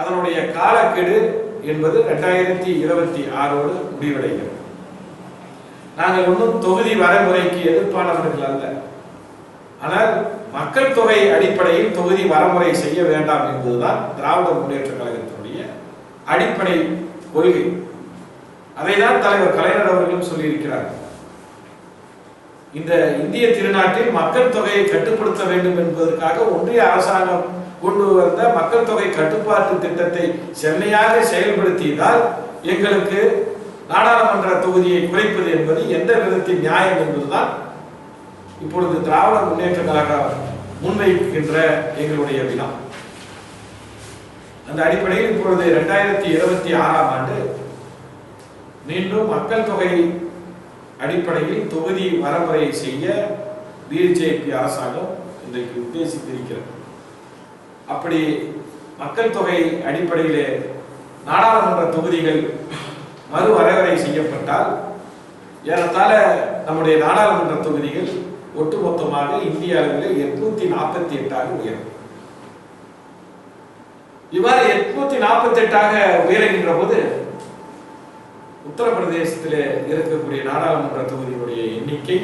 அதனுடைய காலக்கெடு என்பது ரெண்டாயிரத்தி இருபத்தி ஆறோடு முடிவடைகிறது. நாங்கள் ஒன்றும் தொகுதி வரைமுறைக்கு எதிர்ப்பானவர்கள் அல்ல. ஆனால் மக்கள் தொகை அடிப்படையில் தொகுதி வரமுறை செய்ய வேண்டாம் என்பதுதான் திராவிட முன்னேற்ற கழகத்தினுடைய அடிப்படை கொள்கை. அதை தான் தலைவர் கலைஞர் அவர்களும் சொல்லியிருக்கிறார் இந்த இந்திய திருநாட்டில் மக்கள் தொகையை கட்டுப்படுத்த வேண்டும் என்பதற்காக ஒன்றிய அரசாங்கம் கொண்டு வந்த மக்கள் தொகை கட்டுப்பாட்டு திட்டத்தை செம்மையாக செயல்படுத்தியதால் எங்களுக்கு நாடாளுமன்ற தொகுதியை குறைப்பது என்பது எந்த விதத்தில் நியாயம் என்பதுதான் இப்பொழுது திராவிட முன்னேற்ற கழகம் முன்வைக்கின்ற எங்களுடைய வினா. அந்த அடிப்படையில் இப்பொழுது இரண்டாயிரத்தி இருபத்தி ஆறாம் ஆண்டு மீண்டும் மக்கள் தொகை அடிப்படையில் தொகுதி வரமுறை செய்ய பிஜேபி அரசாங்கம் இன்றைக்கு உத்தேசித்திருக்கிறது. அப்படி மக்கள் தொகை அடிப்படையிலே நாடாளுமன்ற தொகுதிகள் மறு வரையறை செய்யப்பட்டால் ஏறத்தாழ நம்முடைய நாடாளுமன்ற தொகுதிகள் ஒட்டுமொத்தமாக இந்திய அளவில் எட்நூத்தி நாற்பத்தி எட்டாக உயரும். இவ்வாறு எட்நூத்தி நாற்பத்தி எட்டாக உயர்கின்ற போது உத்தரப்பிரதேசத்தில் இருக்கக்கூடிய நாடாளுமன்ற தொகுதியினுடைய எண்ணிக்கை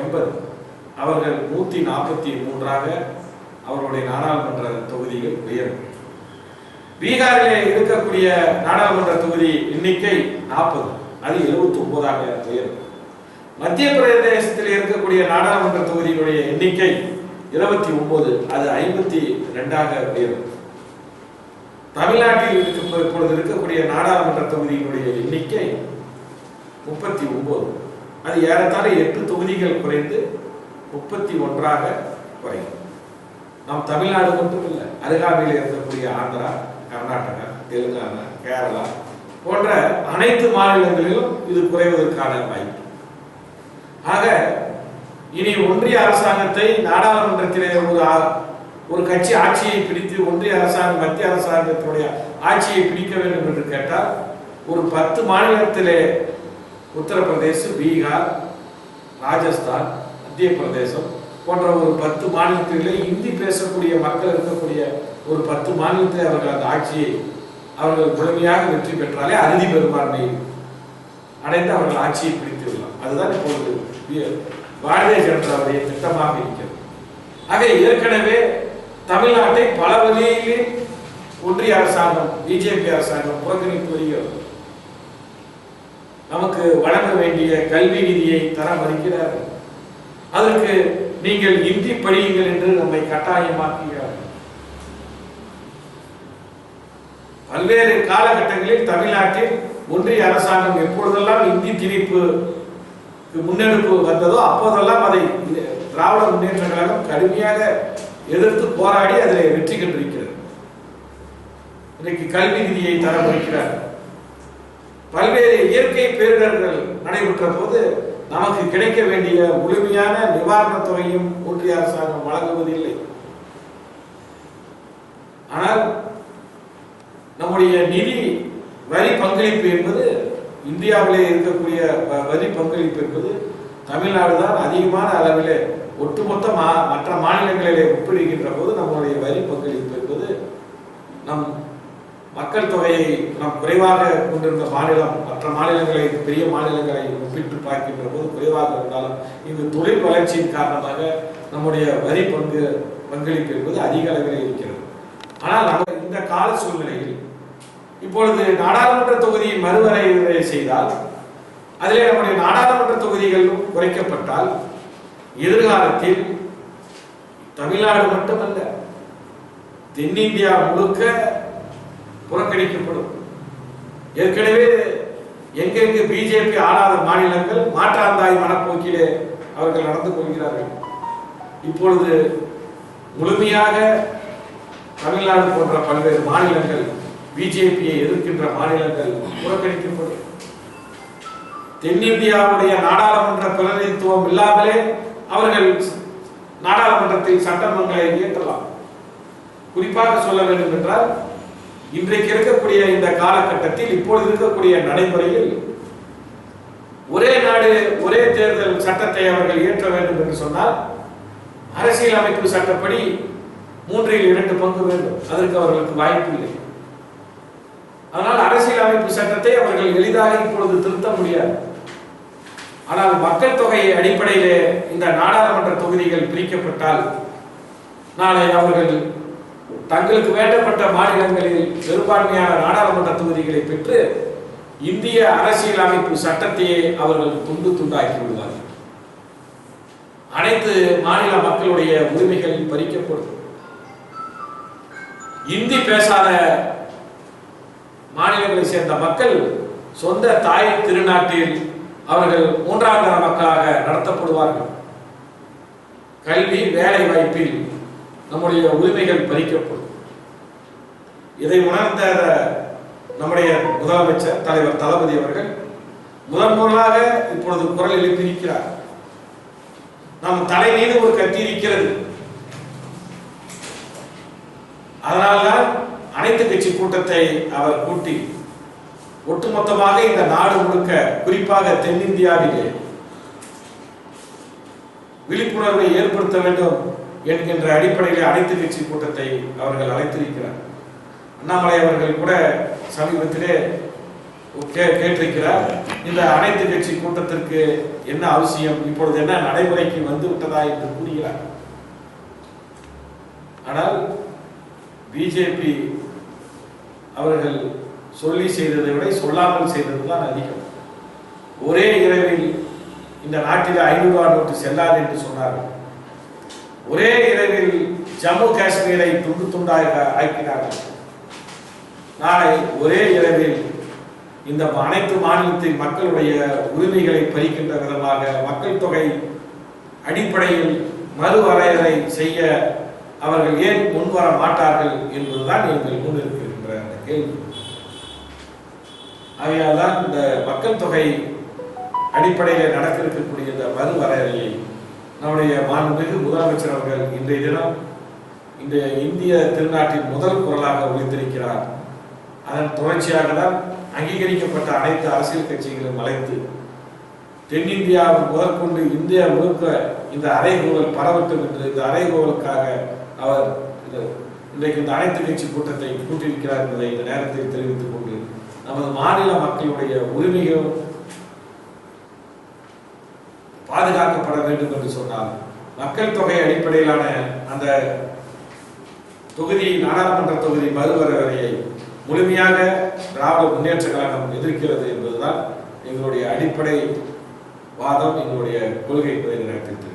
எண்பது. அவர்கள் நூத்தி நாற்பத்தி மூன்றாக அவருடைய நாடாளுமன்ற தொகுதிகள் உயரும். பீகாரிலே இருக்கக்கூடிய நாடாளுமன்ற தொகுதி எண்ணிக்கை நாற்பது. அது எழுபத்தி ஒன்பதாக உயரும். மத்திய பிரதேசத்தில் இருக்கக்கூடிய நாடாளுமன்ற தொகுதியினுடைய எண்ணிக்கை இருபத்தி ஒன்பது அது ஐம்பத்தி ரெண்டாக உயரும். தமிழ்நாட்டில் இப்பொழுது இருக்கக்கூடிய நாடாளுமன்ற தொகுதியினுடைய எண்ணிக்கை முப்பத்தி ஒன்பது அது ஏறத்தாழ எட்டு தொகுதிகள் குறைந்து முப்பத்தி ஒன்றாக குறையும். நம் தமிழ்நாடு மட்டும் இல்லை அருகாமையில் இருக்கக்கூடிய ஆந்திரா கர்நாடகா தெலுங்கானா கேரளா போன்ற அனைத்து மாநிலங்களிலும் இது குறைவதற்கான வாய்ப்பு. ஆக இனி ஒன்றிய அரசாங்கத்தை நாடாளுமன்றத்திலே ஒரு ஆ- ஒரு கட்சி ஆட்சியை பிடித்து ஒன்றிய அரசாங்கம் மத்திய அரசாங்கத்தினுடைய ஆட்சியை பிடிக்க வேண்டும் என்று கேட்டால் ஒரு பத்து மாநிலத்திலே உத்தரப்பிரதேசம் பீகார் ராஜஸ்தான் மத்திய பிரதேசம் போன்ற ஒரு பத்து மாநிலத்திலே இந்தி பேசக்கூடிய மக்கள் இருக்கக்கூடிய ஒரு பத்து மாநிலத்தில் அவர்கள் அந்த ஆட்சியை அவர்கள் முழுமையாக வெற்றி பெற்றாலே அறுதி பெரும்பான்மை அடைந்து அவர்கள் ஆட்சியை பிடித்து விடலாம். அதுதான் இப்பொழுது வி- பாரதிய ஜனதாவுடைய திட்டமாக இருக்கிறது. ஆக ஏற்கனவே தமிழ்நாட்டை பல வழியிலே ஒன்றிய அரசாங்கம் பிஜேபி அரசாங்கம் புறக்கணித்து வருகிறது நமக்கு வழங்க வேண்டிய கல்வி நிதியை தர மறுக்கிறார்கள். அதற்கு நீங்கள் இந்தி படியுங்கள் என்று நம்மை கட்டாயமாக்குகிறார்கள் பல்வேறு காலகட்டங்களில் தமிழ்நாட்டில் ஒன்றிய அரசாங்கம் எப்பொழுதெல்லாம் இந்தி திணிப்பு முன்னெடுப்பு வந்ததோ அப்போதெல்லாம் அதை திராவிட முன்னேற்ற கழகம் கடுமையாக எதிர்த்து போராடி அதில் வெற்றி கண்டிருக்கிறது. இன்றைக்கு கல்வி நிதியை தர முடிக்கிறார் பல்வேறு இயற்கை பேரிடர்கள் நடைபெற்ற போது நமக்கு கிடைக்க வேண்டிய முழுமையான நிவாரணத் தொகையும் ஒன்றிய அரசாங்கம் வழங்குவதில்லை. ஆனால் நம்முடைய நிதி வரி பங்களிப்பு என்பது இந்தியாவிலே இருக்கக்கூடிய வ- வரி பங்களிப்பு என்பது தமிழ்நாடு தான் அதிகமான அளவிலே ஒட்டுமொத்த மா மற்ற மாநிலங்களிலே ஒப்பிடுகின்ற போது நம்முடைய வரி பங்களிப்பு என்பது நம் மக்கள் தொகையை நாம் குறைவாக கொண்டிருந்த மாநிலம் மற்ற மாநிலங்களை பெரிய மாநிலங்களை ஒப்பிட்டு பார்க்கின்ற போது குறைவாக இருந்தாலும் இங்கு தொழில் வளர்ச்சியின் காரணமாக நம்முடைய வரி பங்கு பங்களிப்பு என்பது அதிக அளவில் இருக்கிறது. ஆனால் நம்ம இந்த கால சூழ்நிலையில் இப்பொழுது நாடாளுமன்ற தொகுதியை மறுவரையறை செய்தால் அதிலே நம்முடைய நாடாளுமன்ற தொகுதிகளும் குறைக்கப்பட்டால் எதிர்காலத்தில் தமிழ்நாடு மட்டுமல்ல தென்னிந்தியா முழுக்க புறக்கணிக்கப்படும். ஏற்கனவே எங்கெங்கு பிஜேபி ஆளாத மாநிலங்கள் மாற்றாந்தாய் மனப்போக்கிலே அவர்கள் நடந்து கொள்கிறார்கள். இப்பொழுது முழுமையாக தமிழ்நாடு போன்ற பல்வேறு மாநிலங்கள் பிஜேபியை எதிர்க்கின்ற மாநிலங்கள் புறக்கணிக்கப்படும். தென்னிந்தியாவுடைய நாடாளுமன்ற பிரதிநிதித்துவம் இல்லாமலே அவர்கள் நாடாளுமன்றத்தில் சட்டமன்றங்களை இயற்றலாம். குறிப்பாக சொல்ல வேண்டும் என்றால் இன்றைக்கு இருக்கக்கூடிய இந்த காலகட்டத்தில் இப்பொழுது இருக்கக்கூடிய நடைமுறையில் ஒரே நாடு ஒரே தேர்தல் சட்டத்தை அவர்கள் இயற்ற வேண்டும் என்று சொன்னால் அரசியல் அமைப்பு சட்டப்படி மூன்றில் இரண்டு பங்கு வேண்டும். அதற்கு அவர்களுக்கு வாய்ப்பு இல்லை. அதனால் அரசியலமைப்பு சட்டத்தை அவர்கள் எளிதாக இப்பொழுது திருத்த முடியாது. ஆனால் மக்கள் தொகை அடிப்படையிலே இந்த நாடாளுமன்ற தொகுதிகள் பிரிக்கப்பட்டால் நாளை அவர்கள் தங்களுக்கு வேண்டப்பட்ட மாநிலங்களில் பெரும்பான்மையான நாடாளுமன்ற தொகுதிகளை பெற்று இந்திய அரசியலமைப்பு சட்டத்தையே அவர்கள் துண்டு துண்டாக்கி விடுவார்கள். அனைத்து மாநில மக்களுடைய உரிமைகள் பறிக்கப்படும். இந்தி பேசாத மாநிலங்களை சேர்ந்த மக்கள் சொந்த தாய் திருநாட்டில் அவர்கள் மூன்றாம் தர மக்களாக நடத்தப்படுவார்கள். கல்வி வேலை வாய்ப்பில் நம்முடைய உரிமைகள் பறிக்கப்படும். இதை உணர்ந்த நம்முடைய முதலமைச்சர் தலைவர் தளபதி அவர்கள் முதன் முதலாக இப்பொழுது குரல் எழுப்பியிருக்கிறார். நம் தலை மீது ஒரு கத்தி இருக்கிறது. அதனால்தான் அனைத்து கட்சி கூட்டத்தை அவர் கூட்டி ஒட்டுமொத்தமாக இந்த நாடு முழுக்க குறிப்பாக தென்னிந்தியாவிலே விழிப்புணர்வை ஏற்படுத்த வேண்டும் என்கின்ற அடிப்படையில் அனைத்து கட்சி கூட்டத்தை அவர்கள் அழைத்திருக்கிறார். அண்ணாமலை அவர்கள் கூட சமீபத்திலே கே- கேட்டிருக்கிறார். இந்த அனைத்து கட்சி கூட்டத்திற்கு என்ன அவசியம்? இப்பொழுது என்ன நடைமுறைக்கு வந்து விட்டதா என்று கூறுகிறார். ஆனால் பிஜேபி அவர்கள் சொல்லி செய்ததை விட சொல்லாமல் செய்தது தான் அதிகம். ஒரே இரவில் இந்த நாட்டில் ஐநூறு ரூபாய் நோட்டு செல்லாது என்று சொன்னார்கள். ஒரே இரவில் ஜம்மு காஷ்மீரை துண்டு துண்டாக ஆக்கினார்கள். நாளை ஒரே இரவில் இந்த அனைத்து மாநிலத்தின் மக்களுடைய உரிமைகளை பறிக்கின்ற விதமாக மக்கள் தொகை அடிப்படையில் மறுவரையறை செய்ய அவர்கள் ஏன் முன்வர மாட்டார்கள் என்பதுதான் எங்கள் முன் இருக்கின்ற அந்த கேள்வி. ஆகையால் தான் இந்த மக்கள் தொகை அடிப்படையில் நடக்க இருக்கக்கூடிய இந்த மறுவரையறையை நம்முடைய மாண்புமிகு முதலமைச்சர் அவர்கள் இன்றைய தினம் இந்த இந்திய திருநாட்டின் முதல் குரலாக ஒழித்திருக்கிறார் அதன் தொடர்ச்சியாக தான் அங்கீகரிக்கப்பட்ட அனைத்து அரசியல் கட்சிகளும் அழைத்து தென்னிந்தியாவை முதற்கொண்டு இந்தியா முழுக்க இந்த அறைகூவல் பரவட்டும் என்று இந்த அறைகூவலுக்காக அவர் இந்த- இன்றைக்கு இந்த அனைத்து கட்சி கூட்டத்தை கூட்டியிருக்கிறார் என்பதை இந்த நேரத்தில் தெரிவித்துக் கொண்டு நமது மாநில மக்களுடைய உரிமைகள் பாதுகாக்கப்பட வேண்டும் என்று சொன்னால் மக்கள் தொகை அடிப்படையிலான அந்த தொகுதி நாடாளுமன்ற தொகுதி மறுவரையறையை முழுமையாக திராவிட முன்னேற்ற கழகம் எதிர்க்கிறது என்பதுதான் எங்களுடைய அடிப்படை வாதம் எங்களுடைய கொள்கை என்பதை நினைத்திருக்கிறது